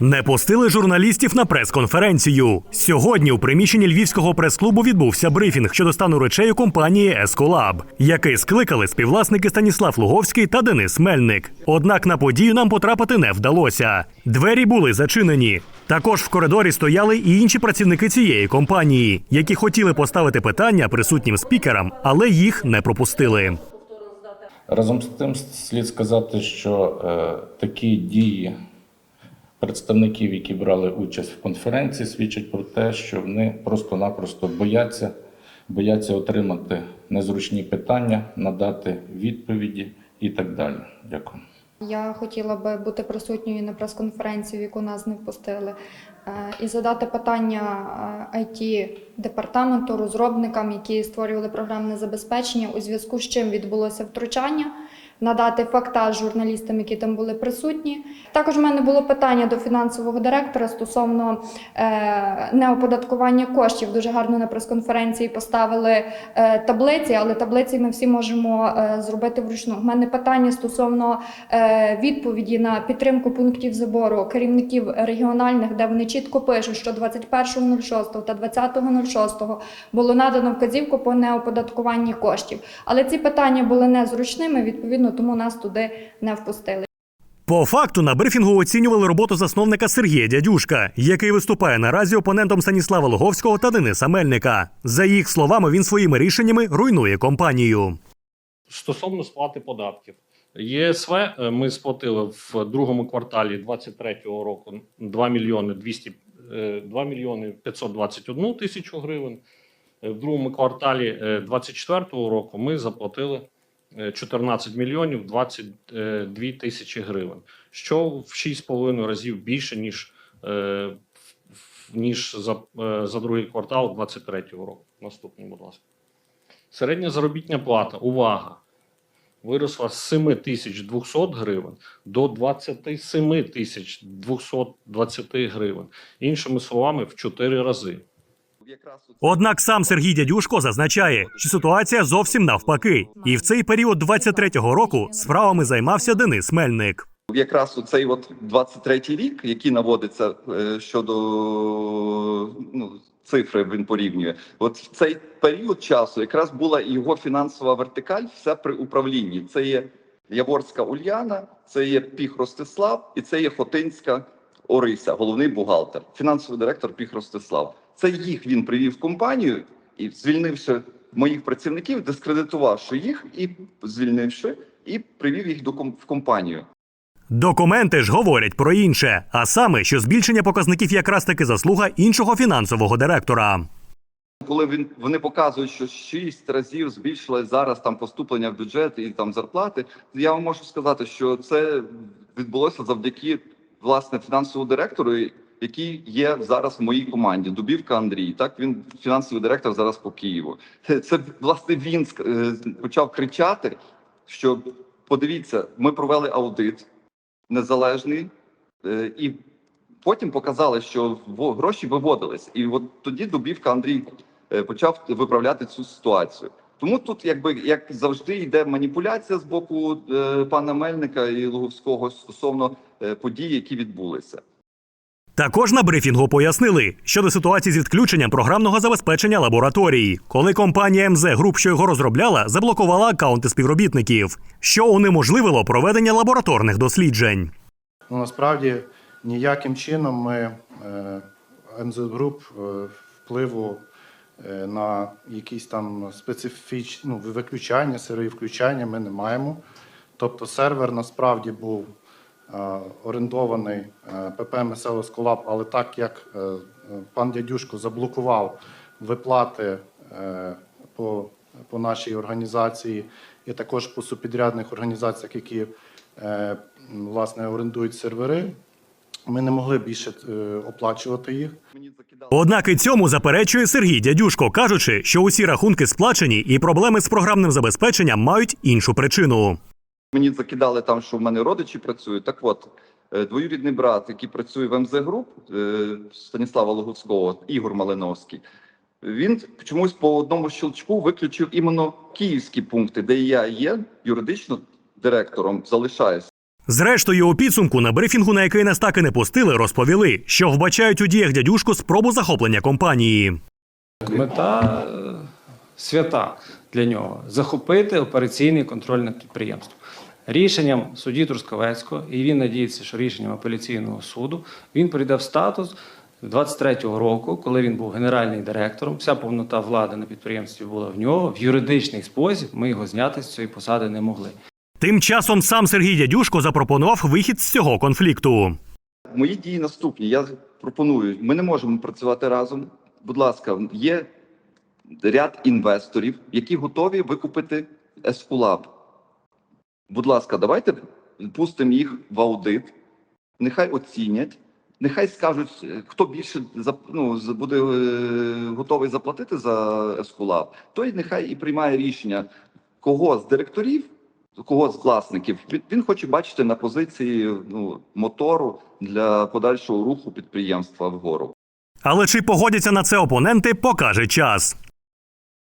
Не пустили журналістів на прес-конференцію. Сьогодні у приміщенні львівського прес-клубу відбувся брифінг щодо стану речей у компанії Есколаб, який скликали співвласники Станіслав Луговський та Денис Мельник. Однак на подію нам потрапити не вдалося. Двері були зачинені. Також в коридорі стояли і інші працівники цієї компанії, які хотіли поставити питання присутнім спікерам, але їх не пропустили. Разом з тим слід сказати, що е, такі дії представників, які брали участь в конференції, свідчать про те, що вони просто-напросто бояться, бояться отримати незручні питання, надати відповіді і так далі. Дякую. Я хотіла би бути присутньою на прес-конференції, в яку нас не впустили, е, і задати питання it департаменту, розробникам, які створювали програмне забезпечення, у зв'язку з чим відбулося втручання, надати фактаж журналістам, які там були присутні. Також в мене було питання до фінансового директора стосовно е, неоподаткування коштів. Дуже гарно на прес-конференції поставили е, таблиці, але таблиці ми всі можемо е, зробити вручну. У мене питання стосовно відповіді на підтримку пунктів забору керівників регіональних, де вони чітко пишуть, що 21.06 та 20.06 було надано вказівку по неоподаткуванні коштів. Але ці питання були незручними, відповідно, тому нас туди не впустили. По факту на брифінгу оцінювали роботу засновника Сергія Дядюшка, який виступає наразі опонентом Станіслава Логовського та Дениса Мельника. За їх словами, він своїми рішеннями руйнує компанію. Стосовно сплати податків, ЄСВ е, ми сплатили в другому кварталі 2023 року 2 мільйони 200, е, 2 мільйони 521 тисячу гривень. Е, В другому кварталі 2024 року ми заплатили е, 14 мільйонів 22 тисячі гривень, що в 6,5 разів більше ніж, е, ніж за, е, за другий квартал 2023 року. Наступний, будь ласка. Середня заробітня плата, увага, виросла з 7200 гривень до 27 тисяч 220 гривень. Іншими словами, в 4 рази. Однак сам Сергій Дядюшко зазначає, що ситуація зовсім навпаки, і в цей період 23-го року справами займався Денис Мельник. Якраз у цей от 23-й рік, який наводиться е, щодо ну, цифри, він порівнює. От в цей період часу якраз була і його фінансова вертикаль, все при управлінні. Це є Яворська Ульяна, це є Піх Ростислав і це є Хотинська Орися, головний бухгалтер, фінансовий директор Піх Ростислав. Це їх він привів в компанію і звільнивши моїх працівників, дискредитувавши їх і звільнивши, і привів їх до в компанію. Документи ж говорять про інше, а саме, що збільшення показників якраз таки заслуга іншого фінансового директора. Коли він вони показують, що шість разів збільшилось зараз там поступлення в бюджет і там зарплати, я вам можу сказати, що це відбулося завдяки власне фінансовому директору, який є зараз в моїй команді. Дубівка Андрій. Так він фінансовий директор зараз по Києву. Це, це власне він е, почав кричати, що подивіться, ми провели аудит незалежний е, і потім показали, що гроші виводились, і от тоді Дубівка Андрій е, почав виправляти цю ситуацію. Тому тут, якби як завжди, йде маніпуляція з боку е, пана Мельника і Луговського стосовно е, подій, які відбулися. Також на брифінгу пояснили щодо ситуації з відключенням програмного забезпечення лабораторій, коли компанія МЗ Груп, що його розробляла, заблокувала акаунти співробітників, що унеможливило проведення лабораторних досліджень. Ну, насправді ніяким чином ми е, МЗ Груп е, впливу е, на якісь там специфічні ну, виключання, сирові включання ми не маємо. Тобто сервер насправді був орендований е, ПП «Месело Сколаб», але так як е, е, пан дядюшко заблокував виплати е, по, по нашій організації і також по супідрядних організаціях, які е, власне орендують сервери, ми не могли більше е, оплачувати їх. Однак і цьому заперечує Сергій Дядюшко, кажучи, що усі рахунки сплачені і проблеми з програмним забезпеченням мають іншу причину. Мені закидали там, що в мене родичі працюють. Так от, е, двоюрідний брат, який працює в МЗ Груп е, Станіслава Логовського, Ігор Малиновський, він чомусь по одному щелчку виключив іменно київські пункти, де я є юридично директором, залишаюся. Зрештою, у підсумку на брифінгу, на який нас так і не пустили, розповіли, що вбачають у діях дядюшко спробу захоплення компанії. Мета е, свята для нього захопити операційний контроль над підприємством. Рішенням судді Трускавецького, і він надіється, що рішенням апеляційного суду він прийде в статус 23-го року, коли він був генеральним директором. Вся повнота влади на підприємстві була в нього. В юридичний спосіб ми його зняти з цієї посади не могли. Тим часом сам Сергій Дядюшко запропонував вихід з цього конфлікту. Мої дії наступні. Я пропоную. Ми не можемо працювати разом. Будь ласка, є ряд інвесторів, які готові викупити Ескулаб. Будь ласка, давайте пустимо їх в аудит, нехай оцінять, нехай скажуть, хто більше ну, буде е, готовий заплатити за Ескулаб, той нехай і приймає рішення, кого з директорів, кого з власників він хоче бачити на позиції ну, мотору для подальшого руху підприємства вгору. Але чи погодяться на це опоненти, покаже час.